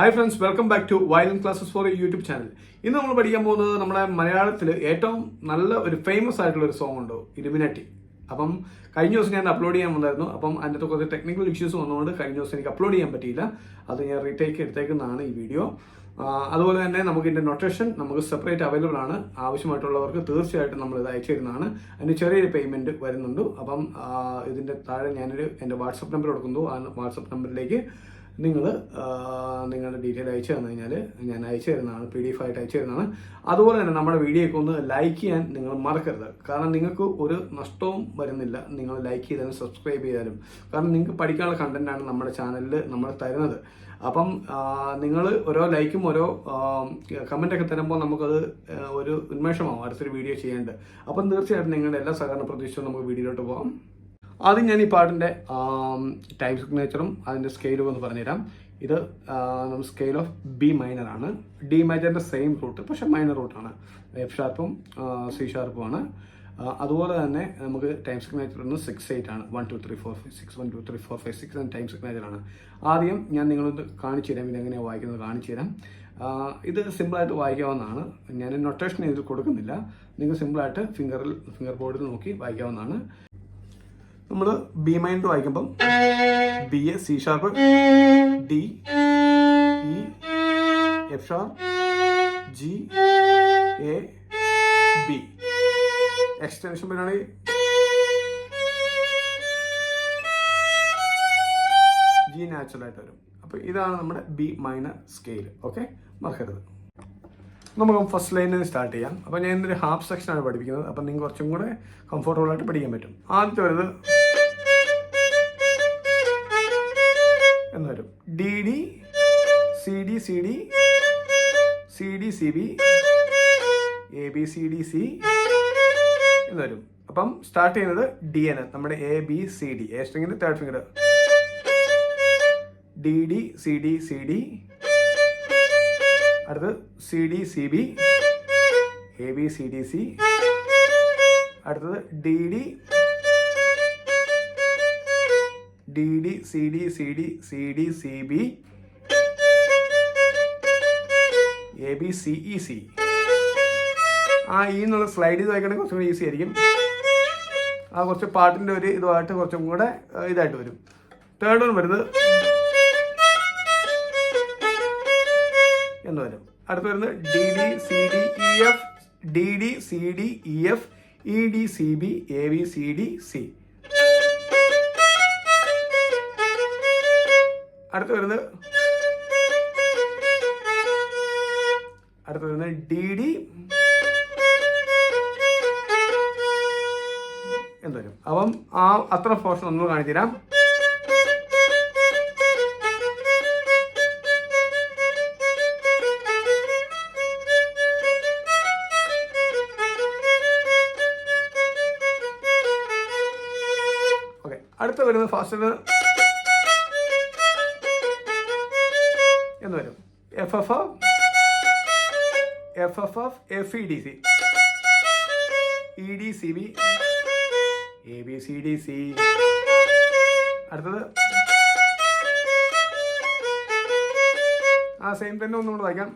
Hi friends welcome back to violin classes for YouTube channel ഇന്ന് നമ്മൾ പഠിക്കാൻ പോകുന്നത് നമ്മുടെ മലയാളത്തിൽ ഏറ്റവും നല്ല ഒരു ഫേമസ് ആയിട്ടുള്ള ഒരു സോങ് ഉണ്ട്? ഇരുമിനറ്റി അപ്പം കഴിഞ്ഞ ദിവസം ഞാൻ അപ്ലോഡ് ചെയ്യാൻ വന്നായിരുന്നു. അപ്പം അതിന്റെ കുറച്ച് ടെക്നിക്കൽ ഇഷ്യൂസ് വന്നതുകൊണ്ട് കഴിഞ്ഞ ദിവസം എനിക്ക് അപ്ലോഡ് ചെയ്യാൻ പറ്റിയില്ല. അത് ഞാൻ റീടേക്ക് എടുത്തേക്കുന്നതാണ് ഈ വീഡിയോ അതുപോലെ തന്നെ നമുക്ക് ഇതിന്റെ നൊട്ടേഷൻ നമുക്ക് സെപ്പറേറ്റ് അവൈലബിൾ ആണ്. ആവശ്യമായിട്ടുള്ളവർക്ക് തീർച്ചയായിട്ടും നമ്മൾ ഇത് അയച്ചു തരുന്നതാണ്. അതിന് ചെറിയൊരു പേയ്മെന്റ് വരുന്നുണ്ട്. അപ്പം ഇതിന്റെ താഴെ ഞാനൊരു എന്റെ വാട്സപ്പ് നമ്പർ കൊടുക്കുന്നു. ആ വാട്സപ്പ് നമ്പറിലേക്ക് നിങ്ങൾ നിങ്ങളുടെ ഡീറ്റെയിൽ അയച്ചു തന്നു കഴിഞ്ഞാൽ ഞാൻ അയച്ചു തരുന്നതാണ് പി ഡി എഫ് ആയിട്ട് അയച്ചു തരുന്നതാണ്. അതുപോലെ തന്നെ നമ്മുടെ വീഡിയോയ്ക്ക് ഒന്ന് ലൈക്ക് ചെയ്യാൻ നിങ്ങൾ മറക്കരുത്. കാരണം നിങ്ങൾക്ക് ഒരു നഷ്ടവും വരുന്നില്ല. നിങ്ങൾ ലൈക്ക് ചെയ്താലും സബ്സ്ക്രൈബ് ചെയ്താലും. കാരണം നിങ്ങൾക്ക് പഠിക്കാനുള്ള കണ്ടന്റാണ് നമ്മുടെ ചാനലിൽ നമ്മൾ തരുന്നത്. അപ്പം നിങ്ങൾ ഓരോ ലൈക്കും ഓരോ കമന്റൊക്കെ തരുമ്പോൾ നമുക്കത് ഒരു ഉന്മേഷമാവും അടുത്തൊരു വീഡിയോ ചെയ്യേണ്ടത് അപ്പം തീർച്ചയായിട്ടും നിങ്ങളുടെ എല്ലാ സഹകരണ പ്രതീക്ഷയും നമുക്ക് വീഡിയോയിലോട്ട് പോകാം. ആദ്യം ഞാൻ ഈ പാട്ടിന്റെ ടൈം സിഗ്നേച്ചറും അതിന്റെ സ്കെയിലും ഒന്ന് പറഞ്ഞുതരാം. ഇത് നമ്മൾ സ്കെയിൽ ഓഫ് ബി മൈനർ ആണ്. ഡി മേജറിന്റെ സെയിം റൂട്ട് പക്ഷെ മൈനർ റൂട്ടാണ് എഫ് ഷാർപ്പും സി ഷാർപ്പും ആണ്. അതുപോലെ തന്നെ നമുക്ക് ടൈം സിഗ്നേച്ചർ ഒന്ന് സിക്സ് എയ്റ്റ് ആണ്. One two three four five six one two three four five six and time signature ആണ്. ആദ്യം ഞാൻ നിങ്ങളൊന്ന് കാണിച്ചു തരാം. ഇതെങ്ങനെയാണ് വായിക്കുന്നത് കാണിച്ചു തരാം. ഇത് സിമ്പിളായിട്ട് വായിക്കാവുന്നതാണ്. ഞാൻ നൊട്ടേഷൻ ഇതിൽ കൊടുക്കുന്നില്ല. നിങ്ങൾ സിമ്പിളായിട്ട് ഫിംഗറിൽ ഫിംഗർ ബോർഡിൽ നോക്കി വായിക്കാവുന്നതാണ്. നമ്മൾ ബി മൈൻഡ് വായിക്കുമ്പം B A C sharp D E F sharp G A B extension പിന്നെ ജി നാച്ചുറൽ ആയിട്ട് വരും. അപ്പോൾ ഇതാണ് നമ്മുടെ ബി മൈനർ സ്കെയിൽ ഓക്കെ മറക്കരുത്. നമുക്ക് ഫസ്റ്റ് ലൈനിൽ നിന്ന് സ്റ്റാർട്ട് ചെയ്യാം. അപ്പോൾ ഞാൻ ഇന്നൊരു ഹാഫ് സെക്ഷനാണ് പഠിപ്പിക്കുന്നത്. അപ്പം നിങ്ങൾക്ക് കുറച്ചും കൂടെ കംഫർട്ടബിൾ ആയിട്ട് പഠിക്കാൻ പറ്റും. ആദ്യത്തെ വരുന്നത് വരും. D D C D C D C D C B A B C D C എന്ന് വരും. അപ്പം സ്റ്റാർട്ട് ചെയ്യുന്നത് ഡി എൻ നമ്മുടെ A B C D A സ്ട്രിങ്ങിന്റെ third finger D D C D C D അടുത്ത് C D C B A B C D C അടുത്തത് D D D D C D C D C D C B. A B C E C. ആ ഈ എന്നുള്ള slide ചെയ്ത് വായിക്കണമെങ്കിൽ കുറച്ചും കൂടി easy ആയിരിക്കും. ആ കുറച്ച് പാട്ടിന്റെ ഒരു ഇതുമായിട്ട് കുറച്ചും കൂടെ ഇതായിട്ട് വരും. തേർഡ് വൺ വരുന്നത് എന്ന് വരും. അടുത്ത് വരുന്നത് D D C D E F. D D C D E F. E D C B A B C D C. അടുത്ത് വരുന്നത് അടുത്ത് വരുന്നത് ഡി ഡി എന്ന് അപ്പം ആ അത്ര പോർഷൻ ഒന്ന് കാണിച്ചു തരാം. അടുത്ത വരുന്നത് ഫാസ്റ്റ് എന്ന് വരും. F F F F F F E D C E D C B A B C D C അടുത്തത്. ആ സെയിം തന്നെ ഒന്നുകൂടെ വായിക്കാം.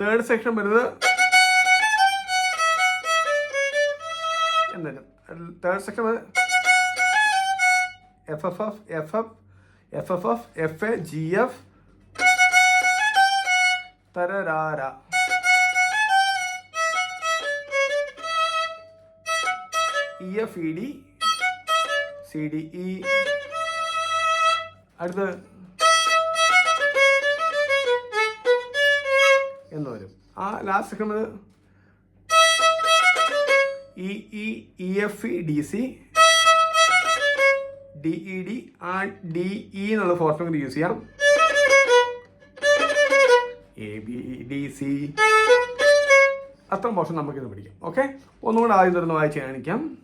തേർഡ് സെക്ഷൻ വരുന്നത് എന്തായാലും third section F F F F F F F F F A G F തരരാര E F E D C D E അടുത്ത് എന്ന് വരും. ആ ലാസ്റ്റ് കിട്ടുന്നത് E E F E D C D E D ആ D E എന്നുള്ള formula use ചെയ്യാം. A B D C അത്രയും portion നമുക്കിത് പഠിക്കാം. ഓക്കെ ഒന്നുകൂടെ ആദ്യം തുറന്ന് വായിച്ച് കാണിക്കാം.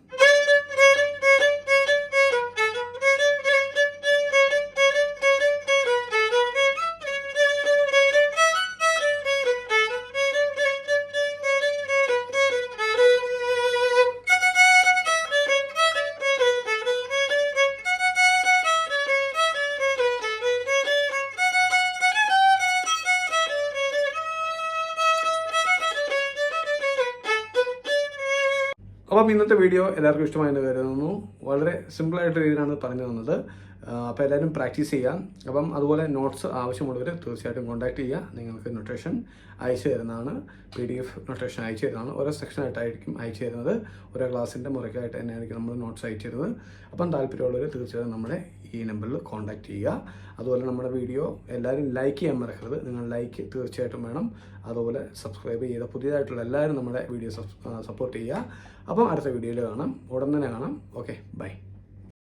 അപ്പം ഇന്നത്തെ വീഡിയോ എല്ലാവർക്കും ഇഷ്ടമായി എന്ന് കരുതുന്നു. വളരെ സിമ്പിളായിട്ട് രീതിയിലാണ് പറഞ്ഞു തന്നത്. അപ്പോൾ എല്ലാവരും പ്രാക്ടീസ് ചെയ്യാം. അപ്പം അതുപോലെ നോട്ട്സ് ആവശ്യമുള്ളവർ തീർച്ചയായിട്ടും കോൺടാക്ട് ചെയ്യുക. നിങ്ങൾക്ക് നൊട്ടേഷൻ അയച്ചു തരുന്നതാണ്. പി ഡി എഫ് നൊട്ടേഷൻ അയച്ചു തരുന്നതാണ്. ഓരോ സെക്ഷനായിട്ടായിരിക്കും അയച്ചു തരുന്നത്. ഓരോ ക്ലാസ്സിന്റെ മുറയ്ക്കായിട്ട് തന്നെയായിരിക്കും നമ്മൾ നോട്ട്സ് അയച്ചു തരുന്നത്. അപ്പം താല്പര്യമുള്ളവർ തീർച്ചയായിട്ടും നമ്മളെ ഈ നമ്പറിൽ കോൺടാക്റ്റ് ചെയ്യുക. അതുപോലെ നമ്മുടെ വീഡിയോ എല്ലാവരും ലൈക്ക് ചെയ്യാൻ മറക്കരുത്. നിങ്ങൾ ലൈക്ക് തീർച്ചയായിട്ടും വേണം. അതുപോലെ സബ്സ്ക്രൈബ് ചെയ്ത പുതിയതായിട്ടുള്ള എല്ലാവരും നമ്മുടെ വീഡിയോ സപ്പോർട്ട് ചെയ്യുക. അപ്പം അടുത്ത വീഡിയോയിൽ കാണാം. ഉടൻ തന്നെ കാണാം. Okay bye